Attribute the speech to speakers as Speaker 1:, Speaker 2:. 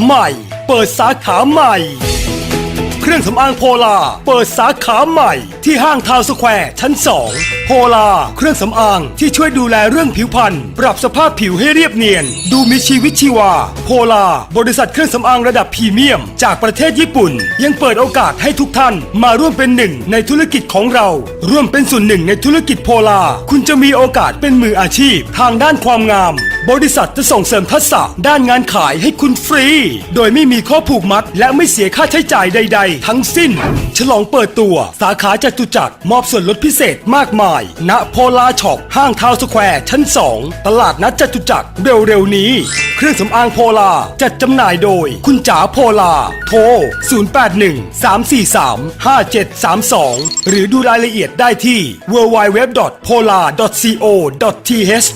Speaker 1: ใหม่ เปิดสาขาใหม่ เครื่องสำอางโพลา เปิดสาขาใหม่ที่ห้างทาวสแควร์ชั้น2โพลา เครื่องสำอางที่ช่วยดูแลเรื่องผิวพรรณปรับสภาพผิวให้เรียบเนียน ดูมีชีวิตชีวา โพลา บริษัทเครื่องสำอางระดับพรีเมียม จากประเทศญี่ปุ่น ยังเปิดโอกาสให้ทุกท่านมาร่วมเป็นหนึ่งในธุรกิจของเรา ร่วมเป็นส่วนหนึ่งในธุรกิจโพลา คุณจะมีโอกาสเป็นมืออาชีพ ทางด้านความงาม บริษัทจะส่งเสริมทักษะด้านงานขายให้คุณฟรี โดยไม่มีข้อผูกมัด และไม่เสียค่าใช้จ่ายใด ๆ ทั้งสิ้น ฉลองเปิดตัว สาขาจตุจักรมอบส่วนลดพิเศษมากมายณโพลาช็อปห้างทาวสแควร์ชั้น 2 ตลาดนัดจตุจักรเร็วๆนี้ เครื่องสำอางโพลาจัดจำหน่ายโดย คุณจ๋าโพลา โทร 081-343-5732 หรือดูรายละเอียดได้ที่ www.polar.co.th